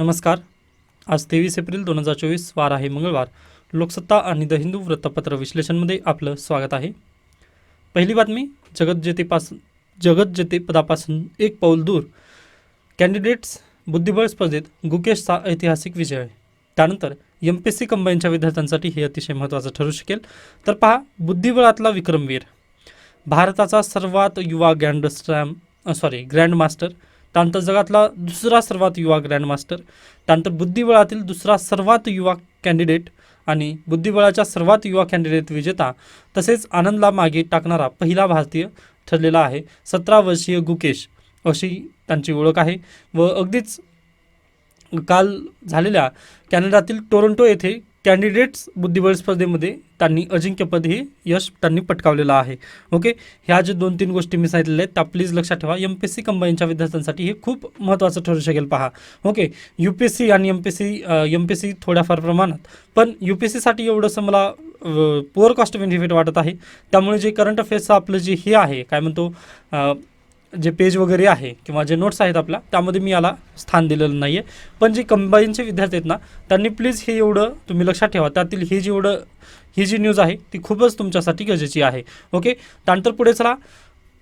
नमस्कार. आज तेवीस एप्रिल दोन हजार चोवीस वार आहे मंगळवार. लोकसत्ता आणि द हिंदू वृत्तपत्र विश्लेषणमध्ये आपलं स्वागत आहे. पहिली बातमी जगतजेतेपासून जगतजेतेपदापासून एक पाऊल दूर. कॅन्डिडेट्स बुद्धिबळ स्पर्धेत गुकेशचा ऐतिहासिक विजय. त्यानंतर एम पी एस सी कंबाईनच्या विद्यार्थ्यांसाठी हे अतिशय महत्त्वाचं ठरू शकेल. तर पहा बुद्धिबळातला विक्रमवीर. भारताचा सर्वात युवा grand slam sorry grand master त्यानंतर जगातला दुसरा सर्वात युवा ग्रँडमास्टर त्यानंतर बुद्धिबळातील दुसरा सर्वात युवा कॅन्डिडेट आणि बुद्धिबळाच्या सर्वात युवा कॅन्डिडेट विजेता तसेच आनंदला मागे टाकणारा पहिला भारतीय ठरलेला आहे सतरा वर्षीय गुकेश अशी त्यांची ओळख आहे. व अगदीच काल झालेल्या कॅनडातील टोरंटो येथे कॅन्डिडेट्स बुद्धिबळ स्पर्धेमध्ये त्यांनी अजिंक्यपद हे यश त्यांनी पटकावलेलं आहे. ओके ह्या ज्या दोन तीन गोष्टी मी सांगितलेल्या आहेत त्या प्लीज लक्षात ठेवा. एम पी एस सी कंबाईनच्या विद्यार्थ्यांसाठी हे खूप महत्त्वाचं ठरू शकेल पहा. Okay U P S C आणि M P S C M P S C थोड्याफार प्रमाणात. पण यू पी एस सीसाठी एवढंसं मला पुअर कॉस्ट बेनिफिट वाटत आहे. त्यामुळे जे करंट अफेअर्सचं आपलं जे हे आहे काय म्हणतो जे पेज वगैरे आहे किंवा जे नोट्स आहेत आपल्या त्यामध्ये मी याला स्थान दिलेलं नाही आहे पण जे कंबाईनचे विद्यार्थी आहेत ना त्यांनी प्लीज हे एवढं तुम्ही लक्षात ठेवा. त्यातील हे जेवढं ही जी न्यूज आहे ती खूपच तुमच्यासाठी गरजेची आहे. ओके? त्यानंतर पुढे चला.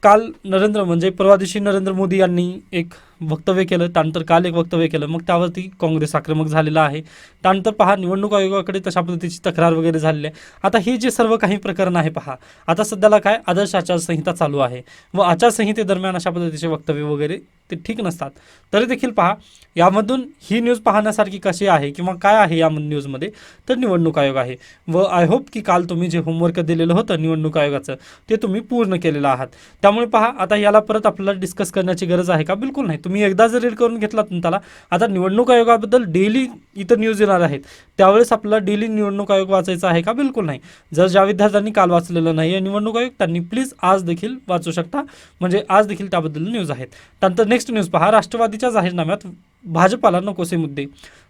काल नरेंद्र म्हणजे परवा दिवशी नरेंद्र मोदी यांनी एक वक्तव्य केलं त्यानंतर काल एक वक्तव्य केलं मग त्यावरती काँग्रेस आक्रमक झालेला आहे. त्यानंतर पहा निवडणूक आयोगाकडे तशा पद्धतीची तक्रार वगैरे झालेली आहे. आता हे जे सर्व काही प्रकरण आहे पहा आता सध्याला काय आदर्श आचारसंहिता चालू आहे व आचारसंहितेदरम्यान अशा पद्धतीचे वक्तव्य वगैरे ते ठीक नसतात. तरी देखील पहा यामधून ही न्यूज पाहण्यासारखी कशी आहे किंवा काय आहे या न्यूजमध्ये तर निवडणूक आयोग आहे. व आय होप की काल तुम्ही जे होमवर्क दिलेलं होतं निवडणूक आयोगाचं ते तुम्ही पूर्ण केलेलं आहात. त्यामुळे पहा आता याला परत आपल्याला डिस्कस करण्याची गरज आहे का? बिलकुल नाही. तुम्ही एकदा जर रीड करून घेतलात ना त्याला आता निवडणूक आयोगाबद्दल डेली इतर न्यूज येणार आहेत. त्यावेळेस आपल्याला डेली निवडणूक आयोग वाचायचा आहे का? बिलकुल नाही. जर ज्या विद्यार्थ्यांनी काल वाचलेलं नाही आहे निवडणूक आयोग त्यांनी प्लीज आज देखील वाचू शकता. म्हणजे आज देखील त्याबद्दल न्यूज आहेत. त्यानंतर नेक्स्ट न्यूज पहा. राष्ट्रवादीच्या जाहीरनाम्यात भाजपाला नकोसे मुद्दे.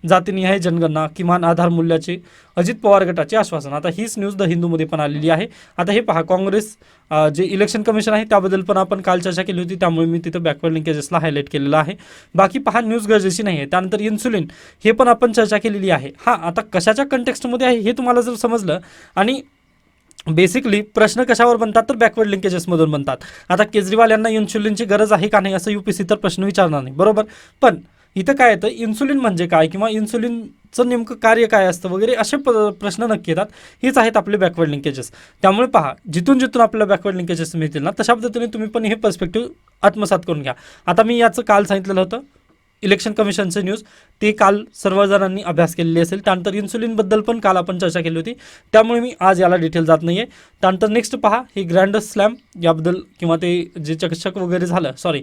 जातीनिहाय जनगणना किमान आधार मूल्याचे अजित पवार गटाचे आश्वासन. आता हीच न्यूज द हिंदूमध्ये पण आलेली आहे. आता हे पहा काँग्रेस जे इलेक्शन कमिशन आहे त्याबद्दल पण आपण काल चर्चा केली होती त्यामुळे मी तिथं बॅकवर्ड लिंकेजेसला हायलाईट केलेलं आहे. बाकी पहा न्यूज गरजेची नाही आहे. त्यानंतर इन्सुलिन हे पण आपण चर्चा केलेली आहे. हां आता कशाच्या कंटेक्स्टमध्ये आहे हे तुम्हाला जर समजलं आणि बेसिकली प्रश्न कशावर बनतात तर बॅकवर्ड लिंकेजेसमधून बनतात. आता केजरीवाल यांना इन्सुलिनची गरज आहे का नाही असं यू पी सी तर प्रश्न विचारणार नाही. बरोबर? पण इथं काय येतं? इन्सुलिन म्हणजे काय? किंवा इन्सुलिनचं नेमकं कार्य काय असतं? वगैरे असे प प्रश्न नक्की येतात. हेच आहेत आपले बॅकवर्ड लिंकेजेस त्यामुळे पहा जिथून जिथून आपल्याला बॅकवर्ड लिंकेजेस मिळतील ना तशा पद्धतीने तुम्ही पण हे पर्स्पेक्टिव्ह आत्मसात करून घ्या. आता मी याचं काल सांगितलेलं होतं. इलेक्शन कमिशनचे न्यूज ते काल सर्वजणांनी अभ्यास केलेली असेल. त्यानंतर इन्सुलिनबद्दल पण काल आपण चर्चा केली होती. त्यामुळे मी आज याला डिटेल जात नाही आहे त्यानंतर नेक्स्ट पहा हे ग्रँड स्लॅम याबद्दल किंवा ते जे चकचक वगैरे झालं सॉरी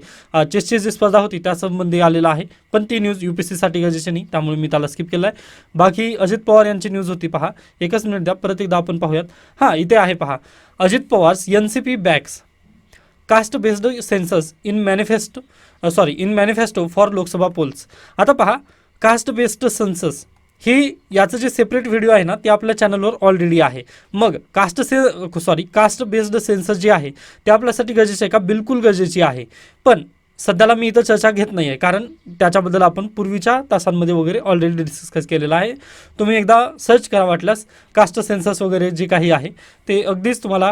चेसची जी स्पर्धा होती त्यासंबंधी आलेलं आहे. पण ती न्यूज यू पी साठी गरजेची नाही त्यामुळे मी त्याला स्किप केलं आहे बाकी अजित पवार यांची न्यूज होती पहा. एकच मिनिट द्या परत एकदा आपण पाहूयात. हां इथे आहे पहा. Ajit Pawar's N C P backs caste based census in manifesto sorry in manifesto for Lok Sabha polls आता पहा कास्ट बेस्ड सेन्सस ही याचं जे सेपरेट व्हिडिओ आहे ना ते आपल्या चॅनलवर ऑलरेडी आहे. मग कास्ट से सॉरी कास्ट बेस्ड सेन्सस जे आहे ते आपल्यासाठी गरजेचे आहे का? बिलकुल गरजेची आहे. पण सध्याला मी इथं चर्चा घेत नाही आहे कारण त्याच्याबद्दल आपण पूर्वीच्या तासांमध्ये वगैरे ऑलरेडी डिस्कस केलेलं आहे. तुम्ही एकदा सर्च करा वाटल्यास कास्ट सेन्सस वगैरे जे काही आहे ते अगदीच तुम्हाला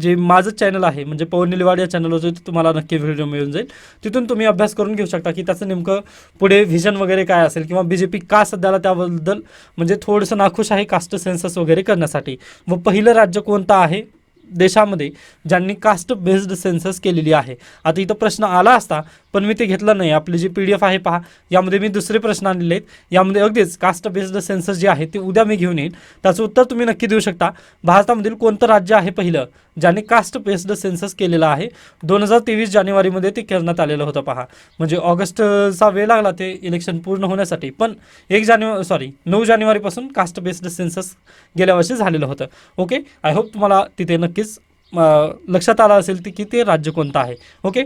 जे माझं चॅनल आहे म्हणजे पवन निलवाड या चॅनलवर जो तुम्हाला नक्की व्हिडिओ मिळून जाईल. तिथून तुम्ही अभ्यास करून घेऊ शकता की त्याचं नेमकं पुढे व्हिजन वगैरे काय असेल किंवा बी जे पी का सध्याला त्याबद्दल म्हणजे थोडंसं नाखुश आहे कास्ट सेन्सस वगैरे करण्यासाठी. व पहिलं राज्य कोणतं आहे? देशामध्ये ज्यांनी कास्ट बेस्ड सेन्सस केलेली आहे. आता इथं प्रश्न आला असता पण मी ते घेतलं नाही. आपली जी पी डी एफ आहे पहा यामध्ये मी दुसरे प्रश्न आणलेले आहेत. यामध्ये अगदीच कास्ट बेस्ड सेन्सस जे आहे ते उद्या मी घेऊन येईन. त्याचं उत्तर तुम्ही नक्की देऊ शकता. भारतामधील कोणतं राज्य आहे पहिलं ज्याने कास्ट बेस्ड सेन्सस केलेलं आहे? दोन हजार तेवीस जानेवारीमध्ये ते करण्यात आलेलं होतं पहा. म्हणजे ऑगस्टचा वेळ लागला ते इलेक्शन पूर्ण होण्यासाठी. पण एक जानेवारी सॉरी नऊ जानेवारीपासून कास्ट बेस्ड सेन्सस गेल्या वर्षी झालेलं होतं. ओके आय होप तुम्हाला तिथे नक्कीच लक्षात आलं असेल की ते राज्य कोणतं आहे. ओके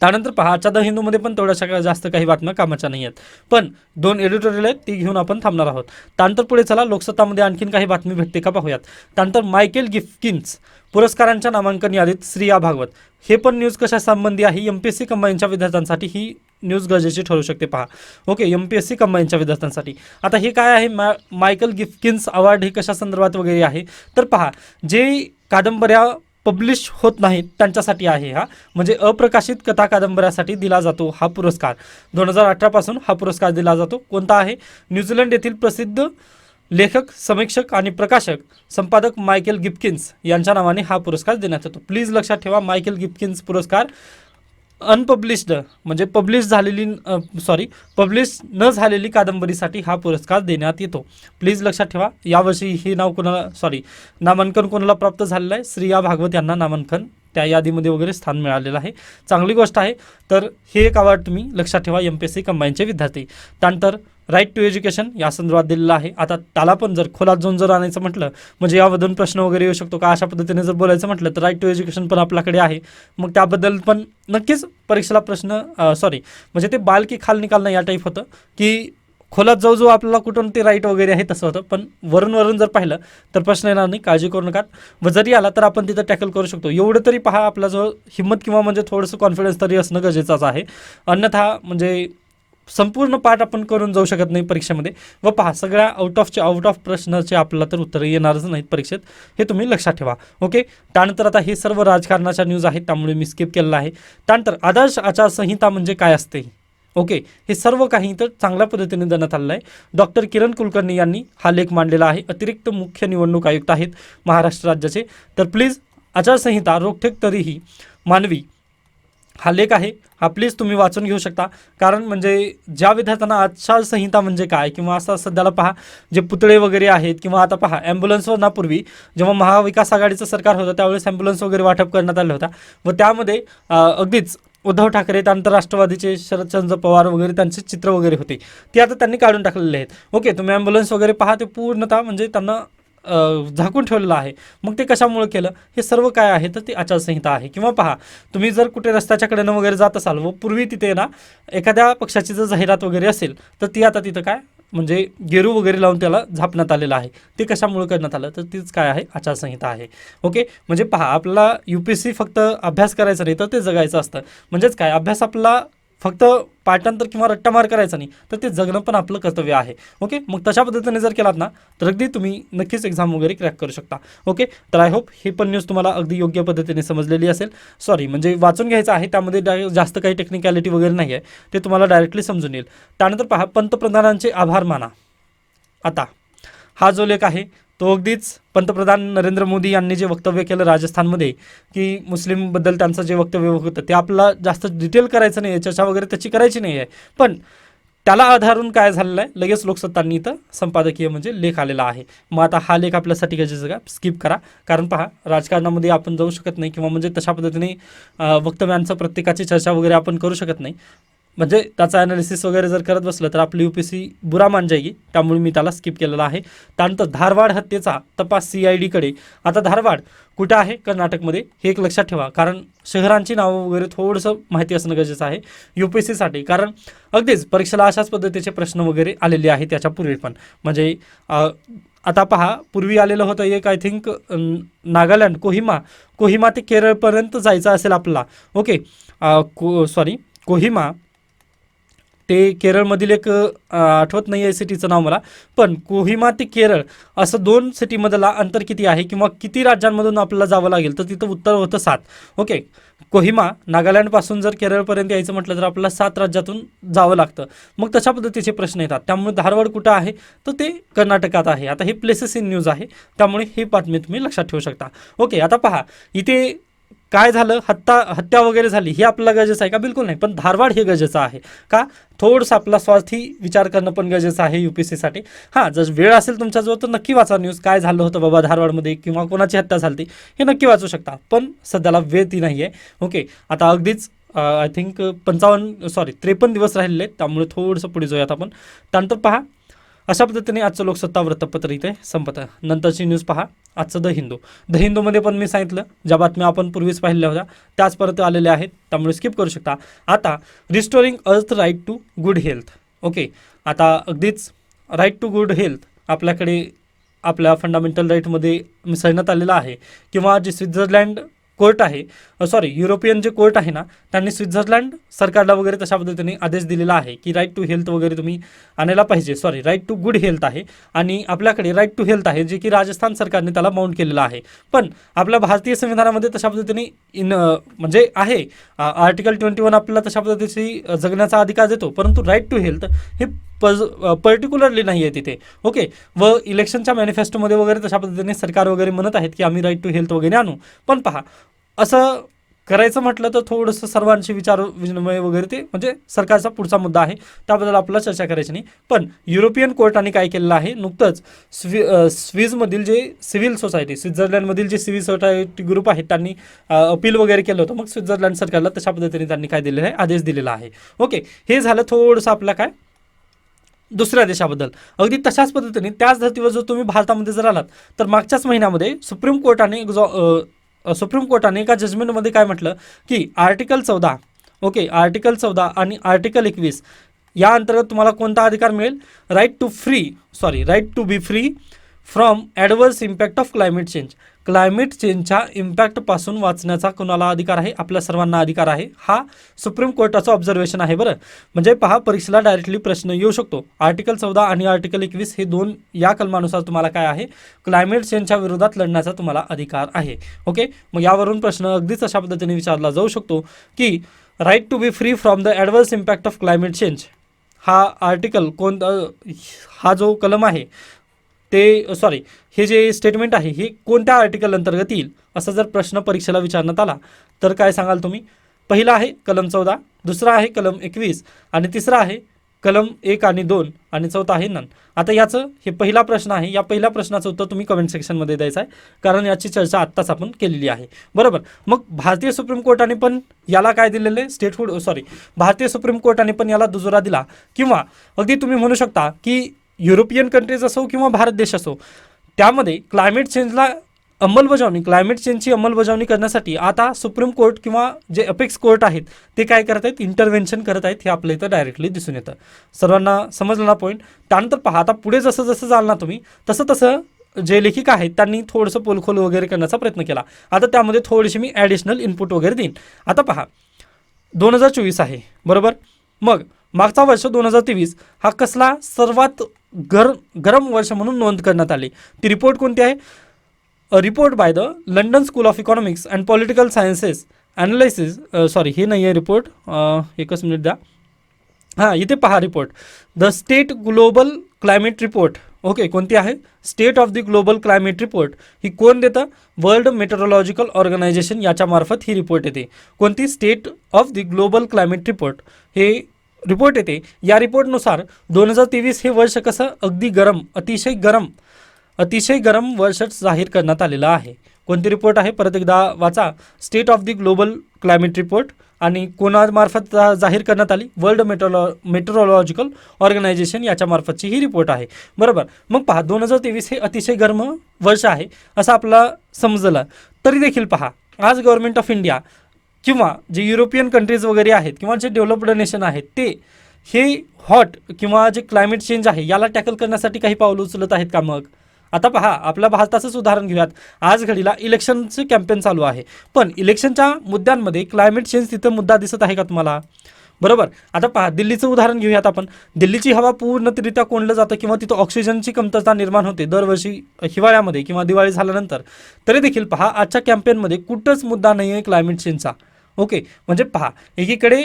त्यानंतर पहा आजच्या द हिंदूमध्ये पण तेवढ्या जास्त काही बातम्या कामाच्या नाही आहेत. पण दोन एडिटोरियल आहेत ती घेऊन आपण थांबणार आहोत. त्यानंतर पुढे चला लोकसत्तामध्ये आणखीन काही बातमी भेटते का पाहूयात. त्यानंतर मायकेल गिफ्किन्स पुरस्कारांच्या नामांकन यादीत श्रिया भागवत. हे पण न्यूज कशा संबंधी आहे? एम पी एस सी कंबाईनच्या विद्यार्थ्यांसाठी ही न्यूज गरजेची ठरू शकते पहा. Okay M P S C कंबाईनच्या विद्यार्थ्यांसाठी. आता हे काय आहे? मा मायकल गिफ्किन्स अवॉर्ड हे कशा संदर्भात वगैरे आहे? तर पहा जे कादंबऱ्या पब्लिश होत नाहीत त्यांच्यासाठी आहे हा. म्हणजे अप्रकाशित कथा कादंबऱ्यासाठी दिला जातो हा पुरस्कार. दोन हजार अठरापासून हा पुरस्कार दिला जातो. कोणता आहे? न्यूझीलंड येथील प्रसिद्ध लेखक समीक्षक आणि प्रकाशक संपादक मायकेल गिपकिन्स यांच्या नावाने हा पुरस्कार देण्यात येतो. प्लीज लक्षात ठेवा मायकेल गिपकिन्स पुरस्कार अनपब्लिश्ड म्हणजे पब्लिश झालेली सॉरी पब्लिश न झालेली कादंबरीसाठी हा पुरस्कार देण्यात येतो. प्लीज लक्षात ठेवा यावर्षी हे नाव कोणाला सॉरी नामांकन कोणाला प्राप्त झालेलं आहे? श्रिया भागवत यांना नामांकन त्या यादीमध्ये वगैरे स्थान मिळालेलं आहे. चांगली गोष्ट आहे. तर हे एक अवॉर्ड तुम्ही लक्षात ठेवा एम पी एस सी कंबाईनचे विद्यार्थी. त्यानंतर राईट टू एज्युकेशन या संदर्भात दिलेला आहे. आता त्याला पण जर खोलात जाऊन जर आणायचं म्हटलं म्हणजे यामधून प्रश्न वगैरे येऊ शकतो. का अशा पद्धतीने जर बोलायचं म्हटलं तर राईट टू एज्युकेशन पण आपल्याकडे आहे. मग त्याबद्दल पण नक्कीच परीक्षेला प्रश्न सॉरी म्हणजे ते बाल की खाल निकालणं या टाईप होतं. की खोलात जाऊ जाऊ आपल्याला कुठून ते राईट वगैरे आहे तसं होतं. पण वरून वरून जर पाहिलं तर प्रश्न येणार नाही. काळजी करू नका. व जरी आला तर आपण तिथं टॅकल करू शकतो. एवढं तरी पहा आपल्याजवळ हिंमत किंवा म्हणजे थोडंसं कॉन्फिडन्स तरी असणं गरजेचंच आहे. अन्यथा म्हणजे संपूर्ण पाठ आपण करून जाऊ शकत नाही परीक्षेमध्ये. व पहा सगळ्या आउट ऑफचे आउट ऑफ प्रश्नाचे आपल्याला तर उत्तरं येणारच नाहीत परीक्षेत. हे तुम्ही लक्षात ठेवा. ओके? त्यानंतर आता हे सर्व राजकारणाच्या न्यूज आहेत त्यामुळे मी स्किप केलेलं आहे. त्यानंतर आदर्श आचारसंहिता म्हणजे काय असते? ओके? हे सर्व काही तर चांगल्या पद्धतीने देण्यात आलेलं आहे. डॉक्टर किरण कुलकर्णी यांनी हा लेख मांडलेला आहे. अतिरिक्त मुख्य निवडणूक आयुक्त आहेत महाराष्ट्र राज्याचे. तर प्लीज आचारसंहिता रोखठेक तरीही मानवी हा लेख आहे. हा प्लीज तुम्ही वाचून घेऊ शकता. कारण म्हणजे ज्या विद्यार्थ्यांना आचारसंहिता म्हणजे काय किंवा असं सध्याला पहा जे पुतळे वगैरे आहेत किंवा आता पहा ॲम्ब्युलन्सवर नापूर्वी जेव्हा महाविकास आघाडीचं सरकार होतं त्यावेळेस ॲम्ब्युलन्स वगैरे वाटप करण्यात आलं होता. व त्यामध्ये अगदीच उद्धव ठाकरे त्यानंतर राष्ट्रवादीचे शरदचंद्र पवार वगैरे त्यांचे चित्र वगैरे होते. ते आता त्यांनी काढून टाकलेले आहेत. ओके तुम्ही ॲम्ब्युलन्स वगैरे पहा ते पूर्णतः म्हणजे त्यांना झाकून ठेवलेलं आहे. मग ते कशामुळे केलं? हे सर्व काय आहे? तर ती आचारसंहिता आहे. किंवा पहा तुम्ही जर कुठे रस्त्याच्या कडेनं वगैरे जात असाल व पूर्वी तिथे ना एखाद्या पक्षाची जर जाहिरात वगैरे असेल तर ती आता तिथं काय? म्हणजे गेरू वगैरे लावून त्याला झापण्यात आलेलं आहे. ते कशामुळे करण्यात आलं? तर तीच काय आहे? आचारसंहिता आहे. ओके? म्हणजे पहा आपला यू पी एस सी फक्त अभ्यास करायचा नाही तर ते जगायचं असतं. म्हणजेच काय? अभ्यास आपला फक्त पाठांतर किंवा रट्टामार करायचा नाही तर ते जगणं पण आपलं कर्तव्य आहे. ओके मग तशा पद्धतीने जर केलात ना तर अगदी तुम्ही नक्कीच एक्झाम वगैरे क्रॅक करू शकता. ओके तर आय होप ही पण न्यूज तुम्हाला अगदी योग्य पद्धतीने समजलेली असेल. सॉरी म्हणजे वाचून घ्यायचं आहे त्यामध्ये डाय जास्त काही टेक्निकॅलिटी वगैरे नाही आहे ते तुम्हाला डायरेक्टली समजून येईल. त्यानंतर पहा पंतप्रधानांचे आभार माना. आता हा जो लेख आहे तो अगदीच पंतप्रधान नरेंद्र मोदी यांनी जे वक्तव्य केलं राजस्थानमध्ये की मुस्लिमबद्दल त्यांचं जे वक्तव्य होतं ते आपल्याला जास्त डिटेल करायचं नाही आहे चर्चा वगैरे त्याची करायची नाही आहे पण त्याला आधारून काय झालेलं आहे लगेच लोकसत्तांनी इथं संपादकीय म्हणजे लेख आलेला आहे. मग आता हा लेख आपल्यासाठी गरजेचं का स्किप करा. कारण पहा राजकारणामध्ये आपण जाऊ शकत नाही किंवा म्हणजे तशा पद्धतीने वक्तव्यांचं प्रत्येकाची चर्चा वगैरे आपण करू शकत नाही. म्हणजे त्याचा ॲनालिसिस वगैरे जर करत बसलं तर आपली यू पी सी बुरा मान जाईल त्यामुळे मी त्याला स्किप केलेला आहे. त्यानंतर धारवाड हत्येचा तपास सी आय डीकडे आता धारवाड कुठं आहे कर्नाटकमध्ये हे एक लक्षात ठेवा. कारण शहरांची नावं वगैरे थोडंसं माहिती असणं गरजेचं आहे यू पी सी कारण अगदीच परीक्षेला अशाच पद्धतीचे प्रश्न वगैरे आलेले आहेत त्याच्यापूर्वी पण. म्हणजे आता पहा पूर्वी आलेलं होतं एक आय थिंक नागालँड कोहिमा. कोहिमा ते केरळपर्यंत जायचं असेल आपला ओके को सॉरी कोहिमा ते केरळमधील एक आठवत नाही आहे सिटीचं नाव मला पण कोहिमा ते केरळ असं दोन सिटीमधला अंतर किती आहे किंवा किती राज्यांमधून आपल्याला जावं लागेल? तर तिथं उत्तर होतं सात. ओके. कोहिमा नागालँडपासून जर केरळपर्यंत यायचं म्हटलं तर आपल्याला सात राज्यातून जावं लागतं. मग तशा पद्धतीचे प्रश्न येतात. त्यामुळे धारवाड कुठं आहे? तर ते कर्नाटकात आहे. आता हे प्लेसेस इन न्यूज आहे. त्यामुळे ही बातमी तुम्ही लक्षात ठेवू शकता. ओके आता पहा. इथे काय झालं? हत्या हत्या वगैरे झाली हे आपल्याला गरजेचं आहे का? बिलकुल नाही. पण धारवाड हे गरजेचं आहे. का? थोडंसं आपला स्वार्थी विचार करणं पण गरजेचं आहे यू पी सी हां जर वेळ असेल तुमच्याजवळ तर नक्की वाचा न्यूज काय झालं होतं बाबा धारवाडमध्ये किंवा कोणाची हत्या झाली हे नक्की वाचू शकता. पण सध्याला वेळ ती नाही आहे ओके आता अगदीच आय थिंक पंचावन्न सॉरी त्रेपन्न दिवस राहिलेले आहेत. त्यामुळे थोडंसं पुढे जाऊयात आपण. त्यानंतर पहा अशा पद्धतीने आजचं लोकसत्ता वृत्तपत्र इथे संपत आहे. नंतरची न्यूज पहा. आजचं द हिंदू. द हिंदूमध्ये पण मी सांगितलं ज्या बातम्या आपण पूर्वीच पाहिल्या होत्या त्याच परत आलेल्या आहेत त्यामुळे स्किप करू शकता. आता restoring earth right to good health okay आता अगदीच राईट टू गुड हेल्थ आपल्याकडे आपल्या फंडामेंटल राईटमध्ये मिसळण्यात आलेला आहे. किंवा जे स्वित्झर्लंड कोर्ट आहे. सॉरी युरोपियन जे कोर्ट आहे ना त्यांनी स्वित्झर्लंड सरकारला वगैरे तशा पद्धतीने आदेश दिलेला आहे की राईट टू हेल्थ वगैरे तुम्ही आणायला पाहिजे. Sorry right to good health आहे. आणि आपल्याकडे राईट टू हेल्थ आहे जे की राजस्थान सरकारने त्याला माउंट केलेलं आहे. पण आपल्या भारतीय संविधानामध्ये तशा पद्धतीने इन म्हणजे आहे. आर्टिकल ट्वेंटी वन आपल्याला तशा पद्धतीची जगण्याचा अधिकार देतो. परंतु राईट टू हेल्थ हे पज पर्टिक्युलरली नाही आहे तिथे. ओके व इलेक्शनच्या मॅनिफेस्टोमध्ये वगैरे तशा पद्धतीने सरकार वगैरे म्हणत आहेत की आम्ही राईट टू हेल्थ वगैरे आणू. पण पहा असं करायचं म्हटलं तर थोडंसं सर्वांशी विचार विनिमय वगैरे ते म्हणजे सरकारचा पुढचा मुद्दा आहे. त्याबद्दल आपल्याला चर्चा करायची नाही. पण युरोपियन कोर्टाने काय केलेलं आहे? नुकतंच स्वी स्विजमधील जे सिव्हिल सोसायटी स्वित्झर्लंडमधील जे सिव्हिल सोसायटी ग्रुप आहेत त्यांनी अपील वगैरे केलं होतं. मग स्वित्झर्लंड सरकारला तशा पद्धतीने त्यांनी काय दिलेलं आहे? आदेश दिलेला आहे. ओके हे झालं थोडंसं आपलं काय? दुसऱ्या देशाबद्दल. अगदी तशाच पद्धतीने त्याच धर्तीवर जर तुम्ही भारतामध्ये जर आलात तर मागच्याच महिन्यामध्ये सुप्रीम कोर्टाने सुप्रीम कोर्टाने एका जजमेंटमध्ये काय म्हटलं की आर्टिकल चौदा ओके आर्टिकल चौदा आणि आर्टिकल एकवीस या अंतर्गत तुम्हाला कोणता अधिकार मिळेल? Right to free sorry right to be free from adverse impact of climate change climate चेंजच्या इम्पॅक्टपासून वाचण्याचा कोणाला अधिकार आहे? आपल्या सर्वांना अधिकार आहे. हा सुप्रीम कोर्टाचं ऑब्झर्वेशन आहे बरं. म्हणजे पहा परीक्षेला डायरेक्टली प्रश्न येऊ शकतो. आर्टिकल चौदा आणि आर्टिकल एकवीस हे दोन या कलमानुसार तुम्हाला काय आहे? क्लायमेट चेंजच्या विरोधात लढण्याचा तुम्हाला अधिकार आहे. ओके मग यावरून प्रश्न अगदीच अशा पद्धतीने विचारला जाऊ शकतो की right to be free from the adverse impact of climate change हा आर्टिकल कोण हा जो कलम आहे ते सॉरी हे जे स्टेटमेंट आहे हे कोणत्या आर्टिकल अंतर्गत येईल असा जर प्रश्न परीक्षेला विचारण्यात आला तर काय सांगाल तुम्ही? पहिला आहे कलम चौदा दुसरा आहे कलम एकवीस आणि तिसरा आहे कलम एक आणि दोन आणि चौथा आहे नन. आता याचं हे पहिला प्रश्न आहे या पहिल्या प्रश्नाचं उत्तर तुम्ही कमेंट सेक्शनमध्ये द्यायचं आहे कारण याची चर्चा आत्ताच आपण केलेली आहे. बरोबर? मग भारतीय सुप्रीम कोर्टाने पण याला काय दिलेलं आहे? स्टेटहूड सॉरी भारतीय सुप्रीम कोर्टाने पण याला दुजोरा दिला. किंवा अगदी तुम्ही म्हणू शकता की युरोपियन कंट्रीज असो किंवा भारत देश असो त्यामध्ये क्लायमेट चेंजला अंमलबजावणी क्लायमेट चेंजची अंमलबजावणी करण्यासाठी आता सुप्रीम कोर्ट किंवा जे अपेक्स कोर्ट आहेत ते काय करत आहेत? इंटरव्हेन्शन करत आहेत हे आपल्या इथं डायरेक्टली दिसून येतं. सर्वांना समजलं ना पॉईंट त्यानंतर पहा आता पुढे जसं जसं जाल ना तुम्ही तसं तसं जे लेखिका आहेत त्यांनी थोडंसं पोलखोल वगैरे करण्याचा प्रयत्न केला. आता त्यामध्ये थोडीशी मी ॲडिशनल इनपुट वगैरे देईन. आता पहा दोन हजार चोवीस आहे बरोबर? मग मागचा वर्ष दोन हजार तेवीस हा कसला सर्वात गर गरम वर्ष म्हणून नोंद करण्यात आली. ती रिपोर्ट कोणती आहे? A report by the London School of Economics and Political Sciences analysis sorry हे नाही आहे रिपोर्ट एकच मिनिट द्या. हां इथे पहा report the state global climate report okay कोणती आहे? State of the global climate report ही कोण देतं? वर्ल्ड मेट्रोलॉजिकल ऑर्गनायझेशन याच्यामार्फत ही रिपोर्ट येते. कोणती? State of the global climate report हे रिपोर्ट येते. या रिपोर्टनुसार दोन हजार तेवीस हे वर्ष कसं अगदी गरम अतिशय गरम अतिशय गरम वर्ष जाहीर करण्यात आलेलं आहे. कोणती रिपोर्ट आहे? परत एकदा वाचा. State of the global climate report आणि कोणामार्फत जाहीर करण्यात आली? वर्ल्ड मेट्रोलॉ मेट्रोलॉजिकल ऑर्गनायझेशन याच्यामार्फतची ही रिपोर्ट आहे. बरोबर? मग पहा दोन हजार तेवीस हे अतिशय गरम वर्ष आहे असं आपला समजलं. तरी देखील पहा आज गव्हर्नमेंट ऑफ इंडिया किंवा जे युरोपियन कंट्रीज वगैरे आहेत किंवा जे डेव्हलप्ड नेशन आहेत ते हे हॉट किंवा जे क्लायमेट चेंज आहे याला टॅकल करण्यासाठी काही पावलं उचलत आहेत का मग? आता पहा आपल्या भारताचंच उदाहरण घेऊयात. आज घडीला इलेक्शनचं कॅम्पेन चालू आहे. पण इलेक्शनच्या मुद्द्यांमध्ये क्लायमेट चेंज तिथं मुद्दा दिसत आहे का तुम्हाला? बरोबर. आता पहा दिल्लीचं उदाहरण घेऊयात आपण. दिल्लीची हवा पूर्णतरित्या कोंडलं जातं किंवा तिथं ऑक्सिजनची कमतरता निर्माण होते दरवर्षी हिवाळ्यामध्ये किंवा दिवाळी झाल्यानंतर. तरी देखील पहा आजच्या कॅम्पेनमध्ये कुठंच मुद्दा नाही आहे क्लायमेट चेंजचा ओके म्हणजे पहा एकीकडे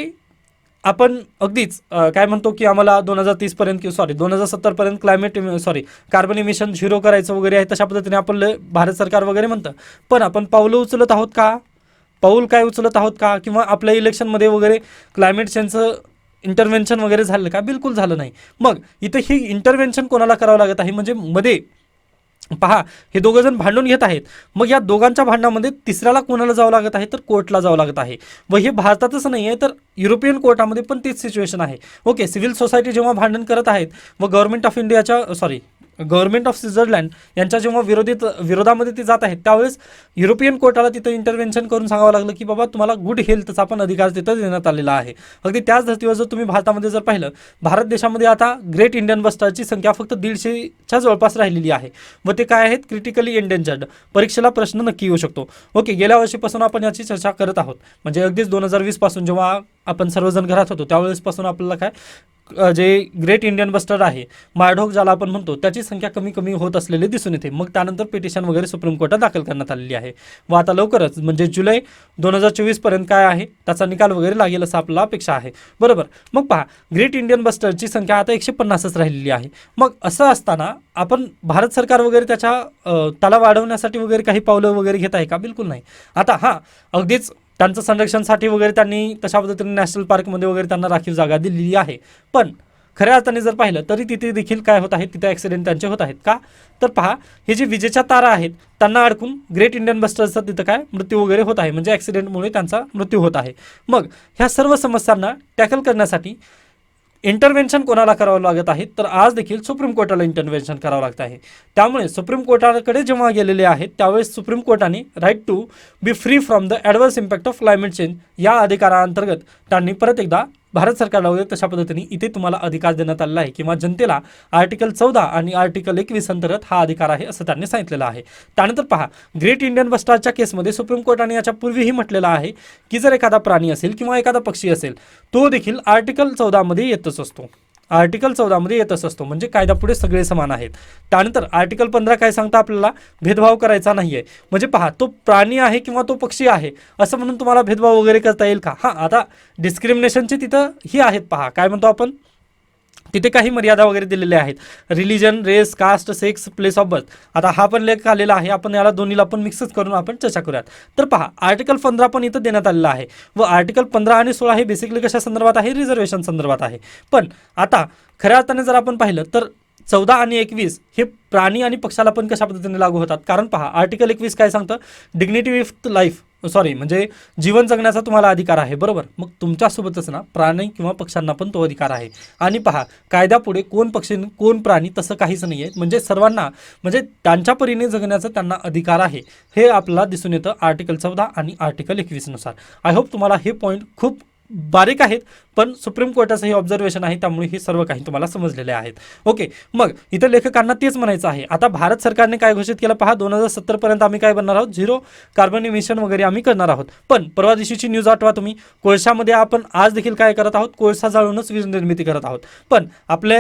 आपण अगदीच काय म्हणतो की आम्हाला दोन हजार तीसपर्यंत किंवा सॉरी दोन हजार सत्तरपर्यंत climate sorry carbon emission zero करायचं वगैरे आहे तशा पद्धतीने आपण भारत सरकार वगैरे म्हणतं. पण आपण पावलं उचलत आहोत का? पाऊल काय उचलत आहोत का? किंवा आपल्या इलेक्शनमध्ये वगैरे क्लायमेट चेंजचं इंटरव्हेन्शन वगैरे झालं का? बिलकुल झालं नाही. मग इथं हे इंटरव्हेन्शन कोणाला करावं लागत आहे? म्हणजे मध्ये पहा हे दोघं जण भांडून घेत आहेत. मग या दोघांच्या भांडणामध्ये तिसऱ्याला कोणाला जावं लागत आहे? तर कोर्टला जावं लागत आहे. व हे भारतातच नाही आहे तर युरोपियन कोर्टामध्ये पण तीच सिच्युएशन आहे. ओके सिव्हिल सोसायटी जेव्हा भांडण करत आहेत व गव्हर्नमेंट ऑफ इंडियाच्या सॉरी गव्हर्नमेंट ऑफ स्वित्झर्लंड यांच्या जेव्हा विरोधी विरोधामध्ये ते जात आहेत त्यावेळेस युरोपियन कोर्टाला तिथं इंटरव्हेन्शन करून सांगावं लागलं की बाबा तुम्हाला गुड हेल्थचा पण अधिकार तिथं देण्यात आलेला आहे. अगदी त्याच धर्तीवर जर तुम्ही भारतामध्ये जर पाहिलं भारत देशामध्ये आता ग्रेट इंडियन बस्टरची संख्या फक्त दीडशेच्या जवळपास राहिलेली आहे. व ते काय आहेत? क्रिटिकली इंडेंजर्ड परीक्षेला प्रश्न नक्की येऊ शकतो. ओके गेल्या वर्षीपासून आपण याची चर्चा करत आहोत. म्हणजे अगदीच दोन हजार वीसपासून जेव्हा आपण सर्वजण घरात होतो त्यावेळेसपासून आपल्याला काय? जे ग्रेट इंडियन बस्टर आहे माळढोक ज्याला आपण म्हणतो त्याची संख्या कमी कमी होत असलेली दिसून येते. मग त्यानंतर पिटिशन वगैरे सुप्रीम कोर्टात दाखल करण्यात आलेली आहे. व आता लवकरच म्हणजे जुलै दोन हजार चोवीसपर्यंत काय आहे त्याचा निकाल वगैरे लागेल असं आपला अपेक्षा आहे. बरोबर? मग पहा ग्रेट इंडियन बस्टरची संख्या आता एकशे पन्नासच राहिलेली आहे. मग असं असताना आपण भारत सरकार वगैरे त्याच्या त्याला वाढवण्यासाठी वगैरे काही पावलं वगैरे घेत आहे का? बिलकुल नाही. आता हां अगदीच त्यांचं संरक्षणसाठी वगैरे त्यांनी तशा पद्धतीने नॅशनल पार्कमध्ये वगैरे त्यांना राखीव जागा दिलेली आहे. पण खऱ्या अर्थाने जर पाहिलं तरी तिथे देखील काय होत आहे तिथे ॲक्सिडेंट त्यांचे होत आहेत का? तर पहा हे जे विजेच्या तारा आहेत त्यांना अडकून ग्रेट इंडियन बस्टर्सचा तिथं काय मृत्यू वगैरे होत आहे. म्हणजे ॲक्सिडेंटमुळे त्यांचा मृत्यू होत आहे. मग ह्या सर्व समस्यांना टॅकल करण्यासाठी इंटरव्हेन्शन कोणाला करावं लागत आहे? तर आज देखील सुप्रीम कोर्टाला इंटरव्हेन्शन करावं लागत आहे. त्यामुळे सुप्रीम कोर्टाकडे जेव्हा गेलेले आहेत त्यावेळेस सुप्रीम कोर्टाने right to be free from the adverse impact of climate change या अधिकाराअंतर्गत त्यांनी परत एकदा भारत सरकारला वगैरे तशा पद्धतीने इथे तुम्हाला अधिकार देण्यात आलेला आहे किंवा जनतेला आर्टिकल चौदा आणि आर्टिकल एकवीस अंतर्गत हा अधिकार आहे असं त्यांनी सांगितलेलं आहे. त्यानंतर पहा ग्रेट इंडियन बस्टारच्या केसमध्ये सुप्रीम कोर्टाने याच्या पूर्वीही म्हटलेलं आहे की जर एखादा प्राणी असेल किंवा एखादा पक्षी असेल तो देखील आर्टिकल चौदामध्ये येतच असतो. आर्टिकल चौदामध्ये येतच असतो. म्हणजे कायद्यापुढे सगळे समान आहेत. त्यानंतर आर्टिकल पंधरा काय सांगता आपल्याला? भेदभाव करायचा नाही आहे म्हणजे पहा तो प्राणी आहे किंवा तो पक्षी आहे असं म्हणून तुम्हाला भेदभाव वगैरे करता येईल का? हां आता डिस्क्रिमिनेशनचे तिथं ही आहेत पहा. काय म्हणतो आपण? तिथे काही मर्यादा वगैरे दिलेल्या आहेत. Religion race caste sex place of birth आता हा पण लेख आलेला आहे. आपण याला दोन्हीला पण मिक्सच करून आपण चर्चा करूयात. तर पहा आर्टिकल पंधरा पण इथं देण्यात आलेला आहे. व आर्टिकल पंधरा आणि सोळा हे बेसिकली कशा संदर्भात आहे? रिझर्वेशन संदर्भात आहे. पण आता खऱ्या अर्थाने जर आपण पाहिलं तर चौदा आणि एकवीस हे प्राणी आणि पक्षाला पण कशा पद्धतीने लागू होतात? कारण पहा आर्टिकल एकवीस काय सांगतं? डिग्निटी विथ लाईफ सॉरी म्हणजे जीवन जगण्याचा तुम्हाला अधिकार आहे बरोबर? मग तुमच्यासोबतच ना प्राणी किंवा पक्ष्यांना पण तो अधिकार आहे. आणि पहा कायद्यापुढे कोण पक्षी कोण प्राणी तसं काहीच नाही आहे म्हणजे सर्वांना म्हणजे त्यांच्या परीने जगण्याचा त्यांना अधिकार आहे. हे आपल्याला दिसून येतं आर्टिकल चौदा आणि आर्टिकल एकवीसनुसार. आय होप तुम्हाला हे पॉईंट खूप बारीक आहेत पण सुप्रीम कोर्टाचं हे ऑब्झर्वेशन आहे त्यामुळे हे सर्व काही तुम्हाला समजलेले आहेत. ओके मग इथं लेखकांना तेच म्हणायचं आहे. आता भारत सरकारने काय घोषित केलं पहा दोन हजार सत्तरपर्यंत आम्ही काय बनणार आहोत? झिरो कार्बन इमिशन वगैरे आम्ही करणार आहोत. पण परवा दिवशीची न्यूज आठवा तुम्ही. कोळशामध्ये आपण आज देखील काय करत आहोत? कोळसा जाळूनच वीज निर्मिती करत आहोत. पण आपले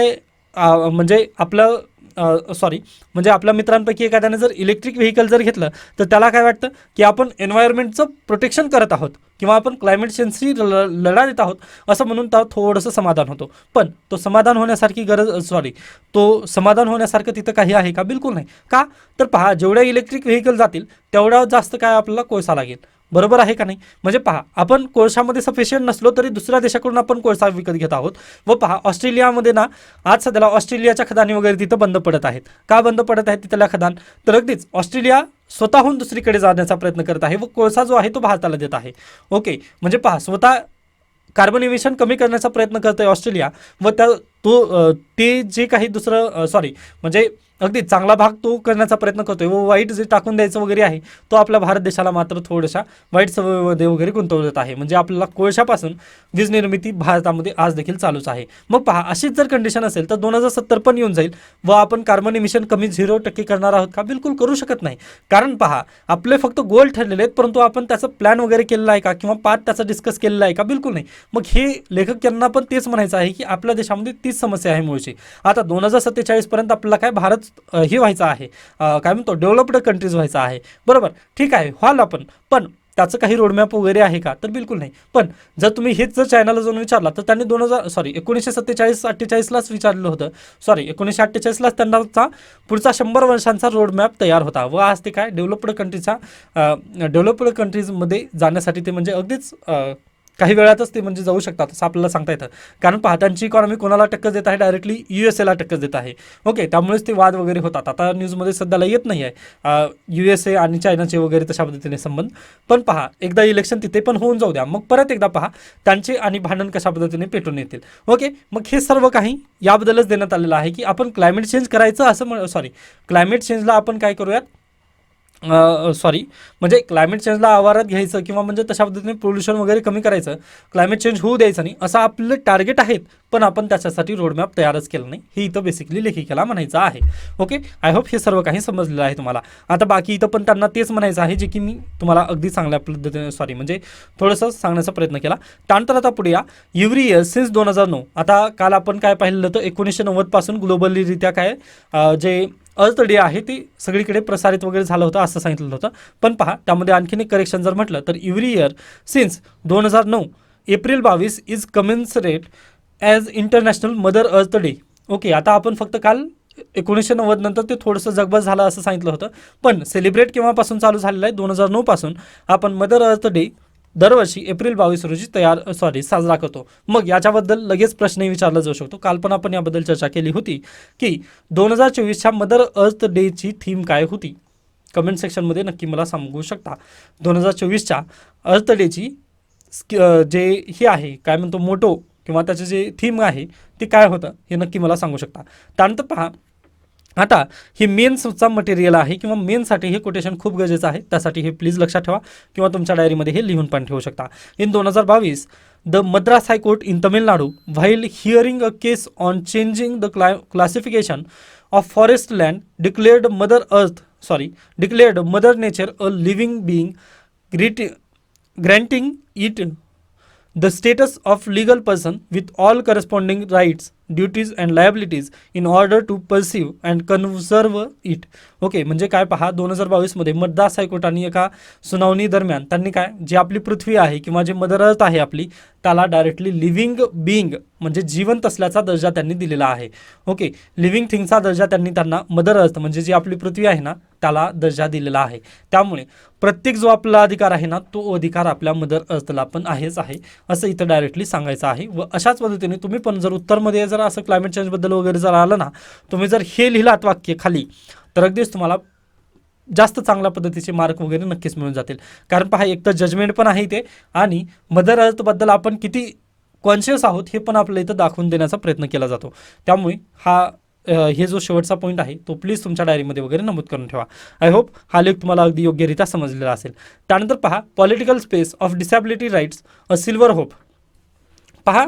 म्हणजे आपलं सॉरी म्हणजे आपल्या मित्रांपैकी एखाद्याने जर इलेक्ट्रिक व्हेकल जर घेतलं तर त्याला काय वाटतं? की आपण एन्व्हायरमेंटचं प्रोटेक्शन करत आहोत. किंवा आपण क्लायमेट चेंजशी ल- लढा देत आहोत. असं म्हणून त्यावर थोडंसं समाधान होतो. पण तो समाधान होण्यासारखी गरज सॉरी तो समाधान होण्यासारखं तिथं काही आहे का? बिलकुल नाही. का? तर पहा जेवढ्या इलेक्ट्रिक व्हेकल जातील तेवढ्या जास्त काय आपल्याला कोळसा लागेल. बरोबर आहे का नाही? म्हणजे पहा आपण कोळशामध्ये सफिशियंट नसलो तरी दुसऱ्या देशाकडून आपण कोळसा विकत घेत आहोत. व पहा ऑस्ट्रेलियामध्ये ना आज सध्याला ऑस्ट्रेलियाच्या खदानी वगैरे तिथं बंद पडत आहेत. का बंद पडत आहेत तिथल्या खदान? तर अगदीच ऑस्ट्रेलिया स्वतःहून दुसरीकडे जाण्याचा प्रयत्न करत आहे व कोळसा जो आहे तो भारताला देत आहे. ओके म्हणजे पहा स्वतः कार्बन इमिशन कमी करण्याचा प्रयत्न करत आहे ऑस्ट्रेलिया व त्या तो ते जे काही दुसरं सॉरी म्हणजे अगदी चांगला भाग तो करण्याचा प्रयत्न करतोय. व वाईट जे टाकून द्यायचं वगैरे आहे तो आपल्या भारत देशाला मात्र थोड्याशा वाईट सवयीमध्ये वगैरे गुंतवत आहे. म्हणजे आपल्याला कोळशापासून वीज निर्मिती भारतामध्ये आज देखील चालूच आहे. मग पहा अशीच जर कंडिशन असेल तर दोन हजार सत्तर पण येऊन जाईल व आपण कार्बन इमिशन कमी झिरो टक्के करणार आहोत का? बिलकुल करू शकत नाही. कारण पहा आपले फक्त गोल ठरलेले आहेत परंतु आपण त्याचं प्लॅन वगैरे केलेला आहे का? किंवा पाठ त्याचा डिस्कस केलेला आहे का? बिलकुल नाही. मग हे लेखक यांना पण तेच म्हणायचं आहे की आपल्या देशामध्ये तीच समस्या आहे मूळची आता दोन हजार सत्तेचाळीसपर्यंत आपल्याला काय भारत हे व्हायचं आहे. काय म्हणतो डेव्हलप्ड कंट्रीज व्हायचं आहे. बरोबर? ठीक आहे व्हाल आपण. पण त्याचं काही रोडमॅप वगैरे आहे का? तर बिलकुल नाही. पण जर तुम्ही हेच जर चायनाला जाऊन विचारला तर त्यांनी दोन हजार सॉरी एकोणीसशे सत्तेचाळीस अठ्ठेचाळीसलाच विचारलं होतं. सॉरी एकोणीसशे अठ्ठेचाळीसलाच त्यांनाचा पुढचा शंभर वर्षांचा रोडमॅप तयार होता. व आज ते काय? डेव्हलप्ड कंट्रीचा डेव्हलप्ड कंट्रीजमध्ये जाण्यासाठी ते म्हणजे अगदीच काही वेळातच ते म्हणजे जाऊ शकतात असं आपल्याला सांगता येतं. कारण पहा त्यांची इकॉनॉमी कोणाला टक्कर देत आहे? डायरेक्टली यू एस एला टक्कर देत आहे. ओके त्यामुळेच ते वाद वगैरे होतात. आता न्यूजमध्ये सध्याला येत नाही आहे यू एस ए आणि चायनाचे वगैरे तशा पद्धतीने संबंध. पण पहा एकदा इलेक्शन तिथे पण होऊन जाऊ द्या. मग परत एकदा पहा त्यांचे आणि भांडण कशा पद्धतीने पेटून येतील? ओके मग हे सर्व काही याबद्दलच देण्यात आलेलं आहे की आपण क्लायमेट चेंज करायचं असं सॉरी क्लायमेट चेंजला आपण काय करूयात? सॉरी म्हणजे क्लायमेट चेंजला आवारात घ्यायचं किंवा म्हणजे तशा पद्धतीने पोल्युशन वगैरे कमी करायचं क्लायमेट चेंज होऊ द्यायचं नाही असं आपलं टार्गेट आहेत पण आपण त्याच्यासाठी रोडमॅप तयारच केलं नाही. हे इथं बेसिकली लेखिकेला म्हणायचं आहे. ओके आय होप हे सर्व काही समजलेलं आहे तुम्हाला. आता बाकी इथं पण त्यांना तेच म्हणायचं आहे जे की मी तुम्हाला अगदी चांगल्या पद्धतीने सॉरी म्हणजे थोडंसं सांगण्याचा प्रयत्न केला. त्यानंतर आता पुढे या. एव्हरी इयर सिन्स दोन हजार नऊ. आता काल आपण काय पाहिलं तर एकोणीसशे नव्वदपासून ग्लोबलीरित्या काय जे अर्थ डे आहे ती सगळीकडे प्रसारित वगैरे झालं होतं असं सांगितलं होतं. पण पहा त्यामध्ये आणखीन एक करेक्शन जर म्हटलं तर इव्हरी इयर सिन्स दोन हजार नऊ एप्रिल बावीस is commensurate as International Mother Earth Day okay आता आपण फक्त काल एकोणीसशे नव्वद नंतर ते थोडंसं जगभर झालं असं सांगितलं होतं. पण सेलिब्रेट केव्हापासून चालू झालेलं आहे? दोन हजार नऊपासून आपण मदर अर्थ डे दरवर्षी एप्रिल बावीस रोजी तयार सॉरी साजरा करतो. मग याच्याबद्दल लगेच प्रश्नही विचारला जाऊ शकतो. काल पण आपण याबद्दल चर्चा केली होती की दोन हजार चोवीसच्या मदर अर्थ डेची थीम काय होती? कमेंट सेक्शनमध्ये नक्की मला सांगू शकता. दोन हजार चोवीसच्या अर्थ डेची जे हे आहे काय म्हणतो मोटो किंवा त्याचे जे थीम आहे ते काय होतं हे नक्की मला सांगू शकता. त्यानंतर पहा आता ही मेन्सचा मटेरियल आहे किंवा मेनसाठी हे कोटेशन खूप गरजेचं आहे. त्यासाठी हे प्लीज लक्षात ठेवा किंवा तुमच्या डायरीमध्ये हे लिहून पण ठेवू शकता. इन दोन हजार बावीस the Madras high court in Tamil Nadu while hearing a case on changing the क्ला classification of forest land declared mother earth sorry declared mother nature a living being greet granting it the status of legal person with all corresponding rights duties and liabilities in order to perceive and conserve it okay म्हणजे काय पहा दोन हजार बावीसमध्ये मद्रास हायकोर्टाने एका सुनावणी दरम्यान त्यांनी काय जी आपली पृथ्वी आहे किंवा जे मदर अर्थ आहे आपली त्याला डायरेक्टली लिव्हिंग बिईंग म्हणजे जिवंत असल्याचा दर्जा त्यांनी दिलेला आहे. ओके लिव्हिंग थिंगचा दर्जा त्यांनी त्यांना मदर अर्थ म्हणजे जी आपली पृथ्वी आहे ना त्याला दर्जा दिलेला आहे. त्यामुळे प्रत्येक जो आपला अधिकार आहे ना तो अधिकार आपल्या मदर अर्थला पण आहेच आहे असं इथं डायरेक्टली सांगायचं आहे. व अशाच पद्धतीने तुम्ही पण जर उत्तरमध्ये जर असं क्लायमेट चेंजबद्दल वगैरे जर आलं ना तुम्ही जर हे लिहिलात वाक्य खाली तर अगदीच तुम्हाला जास्त चांगल्या पद्धतीचे मार्क वगैरे नक्कीच मिळून जातील. कारण पहा एक तर जजमेंट पण आहे इथे आणि मदर अर्थबद्दल आपण किती कॉन्शियस आहोत हे पण आपल्या इथं दाखवून देण्याचा प्रयत्न केला जातो. त्यामुळे हा हे जो शेवटचा पॉईंट आहे तो प्लीज तुमच्या डायरीमध्ये वगैरे नमूद करून ठेवा. आय होप हा लेख तुम्हाला अगदी योग्यरित्या समजलेला असेल. त्यानंतर पहा political space of disability rights a silver hope पहा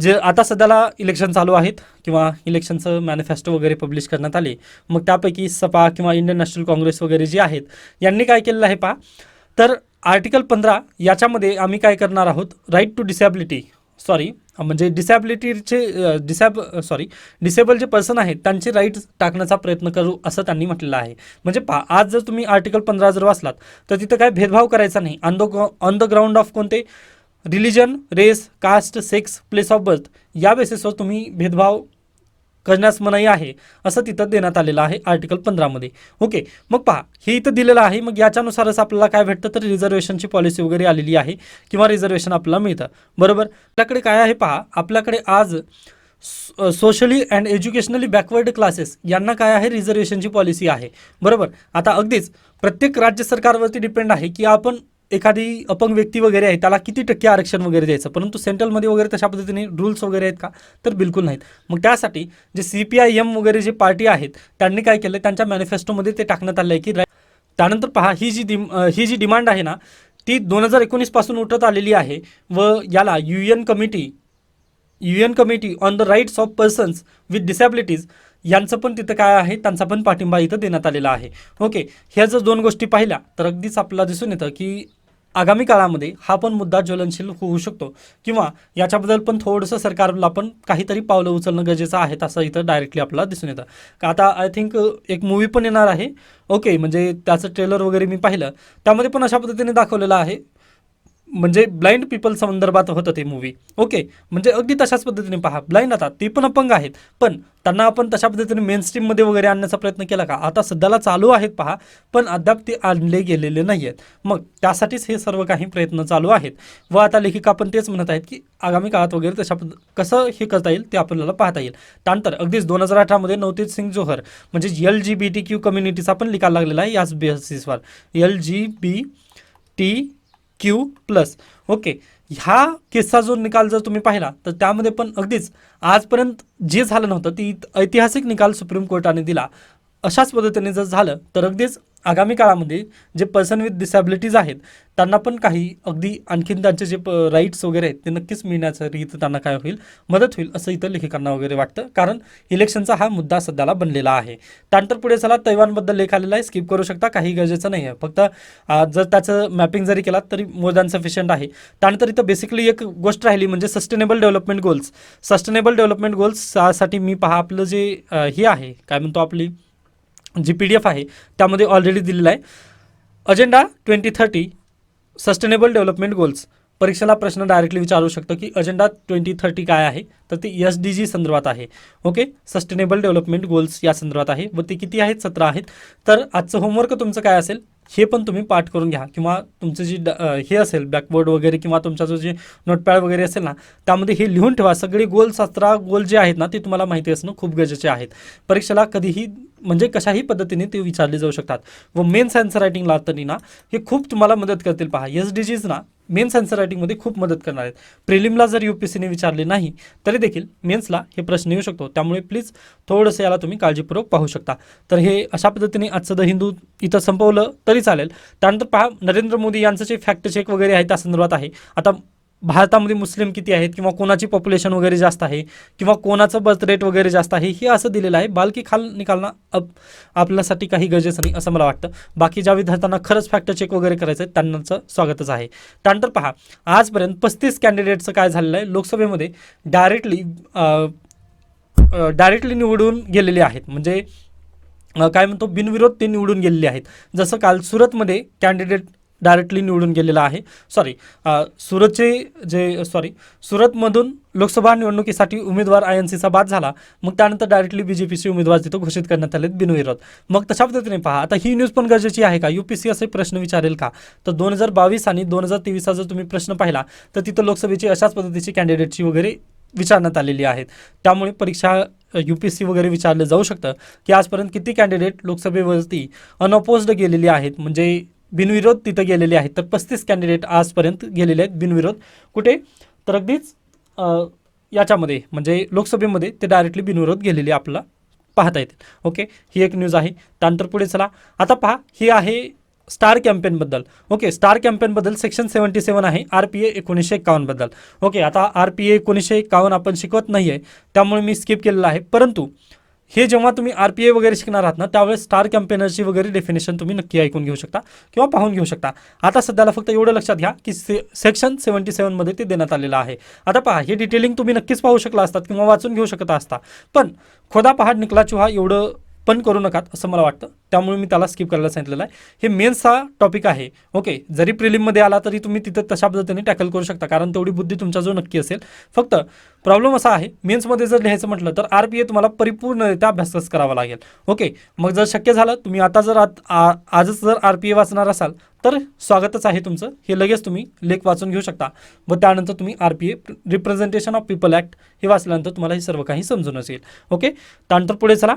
जे आता सध्याला इलेक्शन चालू आहेत किंवा इलेक्शनचं मॅनिफेस्टो वगैरे पब्लिश करण्यात आले मग त्यापैकी सपा किंवा इंडियन नॅशनल काँग्रेस वगैरे जे आहेत यांनी काय केलेलं आहे पहा. तर आर्टिकल पंधरा याच्यामध्ये आम्ही काय करणार आहोत? राईट टू डिसॅबिलिटी सॉरी म्हणजे डिसॅबिलिटीचे डिसॅब सॉरी डिसेबल जे पर्सन आहेत त्यांचे राईट टाकण्याचा प्रयत्न करू असं त्यांनी म्हटलेलं आहे. म्हणजे पहा आज जर तुम्ही आर्टिकल पंधरा जर वाचलात तर तिथं काय भेदभाव करायचा नाही. On the on the ground of कोणते? Religion race caste sex place of birth या बेसिसवर तुम्ही भेदभाव करण्यास मनाई आहे असं तिथं देण्यात आलेलं आहे आर्टिकल पंधरामध्ये ओके मग पहा हे इथं दिलेलं आहे मग याच्यानुसारच आपल्याला काय भेटतं? तर रिझर्वेशनची पॉलिसी वगैरे आलेली आहे किंवा रिझर्वेशन आपल्याला मिळतं. बरोबर? आपल्याकडे काय आहे पहा आपल्याकडे आज socially and educationally backward classes यांना काय आहे? रिझर्वेशनची पॉलिसी आहे. बरोबर? आता अगदीच प्रत्येक राज्य सरकारवरती डिपेंड आहे की आपण एखादी अपंग व्यक्ती वगैरे आहे त्याला किती टक्के आरक्षण वगैरे द्यायचं? परंतु सेंट्रलमध्ये वगैरे तशा पद्धतीने रूल्स वगैरे आहेत का? तर बिलकुल नाहीत. मग त्यासाठी जे सी पी आय एम वगैरे जे पार्टी आहेत त्यांनी काय केलं त्यांच्या मॅनिफेस्टोमध्ये ते टाकण्यात आलं आहे की त्यानंतर पहा ही जी डिम ही जी डिमांड आहे ना ती दोन हजार एकोणीसपासून उठत आलेली आहे व याला U N committee U N committee on the rights of persons with disabilities यांचं पण तिथं काय आहे? त्यांचा पण पाठिंबा इथं देण्यात आलेला आहे. ओके ह्या जर दोन गोष्टी पाहिल्या तर अगदीच आपल्याला दिसून येतं की आगामी काळामध्ये हा पण मुद्दा ज्वलनशील होऊ शकतो किंवा याच्याबद्दल पण थोडंसं सरकारला पण काहीतरी पावलं उचलणं गरजेचं आहे असं इथं डायरेक्टली आपल्याला दिसून येतं. का आता आय थिंक एक मूवी पण येणार आहे. ओके म्हणजे त्याचं ट्रेलर वगैरे मी पाहिलं. त्यामध्ये पण अशा पद्धतीने दाखवलेलं आहे. म्हणजे ब्लाइंड पीपल संदर्भात होतं ते मूवी ओके म्हणजे अगदी तशाच पद्धतीने पहा. ब्लाइंड आता ते पण अपंग आहेत. पण त्यांना आपण तशा पद्धतीने मेन स्ट्रीममध्ये वगैरे आणण्याचा प्रयत्न केला का? आता सध्याला चालू आहेत पहा पण अद्याप ते आणले गेलेले नाही आहेत मग त्यासाठीच हे सर्व काही प्रयत्न चालू आहेत. व आता लेखिका पण तेच म्हणत आहेत की आगामी काळात वगैरे तशा पद्ध कसं हे करता येईल ते आपल्याला पाहता येईल. त्यानंतर अगदीच दोन हजार अठरामध्ये नवतीत सिंग जोहर म्हणजे L G B T Q कम्युनिटीचा पण निकाल लागलेला आहे याच बेसिसवर L G B T Q plus okay ह्या केसचा जो निकाल जर तुम्ही पाहिला तर त्यामध्ये पण अगदीच आजपर्यंत जे झालं नव्हतं ती ऐतिहासिक निकाल सुप्रीम कोर्टाने दिला. अशाच पद्धतीने जर झालं तर अगदीच आगामी काळामध्ये जे पर्सन विथ डिसॅबिलिटीज आहेत त्यांना पण काही अगदी आणखीन त्यांचे जे राईट्स वगैरे आहेत ते नक्कीच मिळण्याचं रीत त्यांना काय होईल मदत होईल असं इथं लेखिकांना वगैरे वाटतं. कारण इलेक्शनचा हा मुद्दा सध्याला बनलेला आहे. त्यानंतर पुढे चला तैवानबद्दल लेख आलेला आहे. स्किप करू शकता काही गरजेचं नाही आहे फक्त जर त्याचं मॅपिंग जरी केला तरी मोर दॅन सफिशियंट आहे. त्यानंतर इथं बेसिकली एक गोष्ट राहिली म्हणजे sustainable development goals sustainable development गोल्ससाठी मी पहा आपलं जे हे आहे काय म्हणतो आपली जी पी डी एफ आहे त्यामध्ये ऑलरेडी दिलेलं आहे. Agenda twenty thirty sustainable development goals परीक्षेला प्रश्न डायरेक्टली विचारू शकतो की अजेंडा ट्वेंटी थर्टी काय आहे? तर ती एस डी जी संदर्भात आहे. ओके सस्टेनेबल डेव्हलपमेंट गोल्स या संदर्भात आहे. व ते किती आहेत? सतरा आहेत. तर आजचं होमवर्क तुमचं काय असेल? हे पण तुम्ही पाठ करून घ्या. किंवा तुमचं जी ड- हे असेल बॅकबोर्ड वगैरे किंवा तुमचा जो जे नोटपॅड वगैरे असेल ना त्यामध्ये हे लिहून ठेवा. सगळे गोल सतरा गोल जे आहेत ना ते तुम्हाला माहिती असणं खूप गरजेचे आहेत. परीक्षेला कधीही म्हणजे कशाही पद्धतीने ते विचारले जाऊ शकतात. व मेन अँसर रायटिंगला तरी ना हे खूप तुम्हाला मदत करतील. पहा एस डी जीज ना मेन्स सायन्स रायटिंगमध्ये खूप मदत करणार आहेत. प्रिलिमला जर यू पी सीने विचारले नाही तरी देखील मेन्सला हे प्रश्न येऊ शकतो. त्यामुळे प्लीज थोडंसं याला तुम्ही काळजीपूर्वक पाहू शकता. तर हे अशा पद्धतीने आजचं द हिंदू इथं संपवलं तरी चालेल. त्यानंतर पहा नरेंद्र मोदी यांचं जे फॅक्ट चेक वगैरे आहे त्या संदर्भात आहे. आता भारतामध्ये मुस्लिम किती आहेत किंवा कोणाची पॉप्युलेशन वगैरे जास्त आहे किंवा कोणाचं बर्थ रेट वगैरे जास्त आहे हे असं दिलेलं आहे. बालकी खाल निकालणं अप आपल्यासाठी काही गरजेचं नाही असं मला वाटतं. बाकी ज्या विद्यार्थ्यांना खरंच फॅक्ट चेक वगैरे करायचं आहे त्यांचं स्वागतच आहे. त्यानंतर पहा आजपर्यंत पस्तीस कॅन्डिडेटचं काय झालेलं आहे लोकसभेमध्ये डायरेक्टली डायरेक्टली निवडून गेलेले आहेत. म्हणजे काय म्हणतो बिनविरोध ते निवडून गेलेले आहेत. जसं काल सुरतमध्ये कॅन्डिडेट डायरेक्टली निवडून गेलेला आहे. सॉरी सुरतचे जे सॉरी सुरतमधून लोकसभा निवडणुकीसाठी उमेदवार आय एन सीचा बाद झाला. मग त्यानंतर डायरेक्टली बी जे पीचे उमेदवार तिथं घोषित करण्यात आलेत बिनविरोध मग तशा पद्धतीने पहा आता ही न्यूज पण गरजेची आहे का? यू पी सी असे प्रश्न विचारेल का? तर दोन हजार बावीस आणि दोन हजार तेवीसचा जर तुम्ही प्रश्न पाहिला तर तिथं लोकसभेची अशाच पद्धतीची कॅन्डिडेटची वगैरे विचारण्यात आलेली आहेत. त्यामुळे परीक्षा यू पी सी वगैरे विचारलं जाऊ शकतं की आजपर्यंत किती कॅन्डिडेट लोकसभेवरती अनअपोज्ड गेलेली आहेत. म्हणजे बिनविरोध तिथं गेलेले आहेत. तर पस्तीस कॅन्डिडेट आजपर्यंत गेलेले आहेत बिनविरोध. कुठे? तर अगदीच याच्यामध्ये म्हणजे लोकसभेमध्ये ते डायरेक्टली बिनविरोध गेलेले आपला पाहता येतील. ओके? ही एक न्यूज आहे. त्यानंतर पुढे चला. आता पहा ही आहे स्टार कॅम्पेनबद्दल ओके? स्टार कॅम्पेनबद्दल सेक्शन सेवन्टी सेवन आहे. आर पी ए एकोणीसशे एकावन्नबद्दल ओके? आता आर पी ए एकोणीसशे एकावन्न आपण शिकवत नाही आहे त्यामुळे मी स्किप केलेलं आहे. परंतु हे जेव्हा तुम्ही आर पी ए वगैरे शिकणार आहात ना त्यावेळेस स्टार कॅम्पेनरची वगैरे डेफिनेशन तुम्ही नक्की ऐकून घेऊ शकता किंवा पाहून घेऊ शकता. आता सध्याला फक्त एवढं लक्षात घ्या की से सेक्शन सेव्हन्टी सेवनमध्ये ते देण्यात आलेलं आहे. आता पहा हे डिटेलिंग तुम्ही नक्कीच पाहू शकला असतात किंवा वाचून घेऊ शकता असता. पण खोदा पहाड निकला चुहा एवढं पण करू नका असं मला वाटतं. त्यामुळे मी त्याला स्किप करायला सांगितलेलं आहे. हे मेन्स हा टॉपिक आहे. ओके जरी प्रिलिममध्ये आला तरी तुम्ही तिथं तशा पद्धतीने टॅकल करू शकता. कारण तेवढी बुद्धी तुमचा जो नक्की असेल. फक्त प्रॉब्लेम असा आहे मेन्समध्ये जर लिहायचं म्हटलं तर आर पी ए तुम्हाला परिपूर्णरित्या अभ्यासच करावा लागेल. ओके मग जर शक्य झालं तुम्ही आता जर आत- आ- आजच जर आर पी ए वाचणार असाल तर स्वागतच आहे तुमचं. हे लगेच तुम्ही लेख वाचून घेऊ शकता. व त्यानंतर तुम्ही R P A representation of people act हे वाचल्यानंतर तुम्हाला हे सर्व काही समजून असेल. ओके त्यानंतर पुढे चला.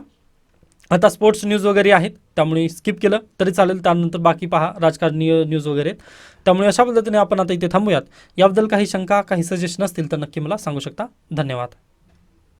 आता स्पोर्ट्स न्यूज वगैरे आहेत त्यामुळे स्किप केलं तरी चालेल. त्यानंतर बाकी पहा राजकारणीय न्यूज वगैरे आहेत. त्यामुळे अशा पद्धतीने आपण आता इथे थांबूयात. याबद्दल काही शंका काही सजेशन असतील तर नक्की मला सांगू शकता. धन्यवाद.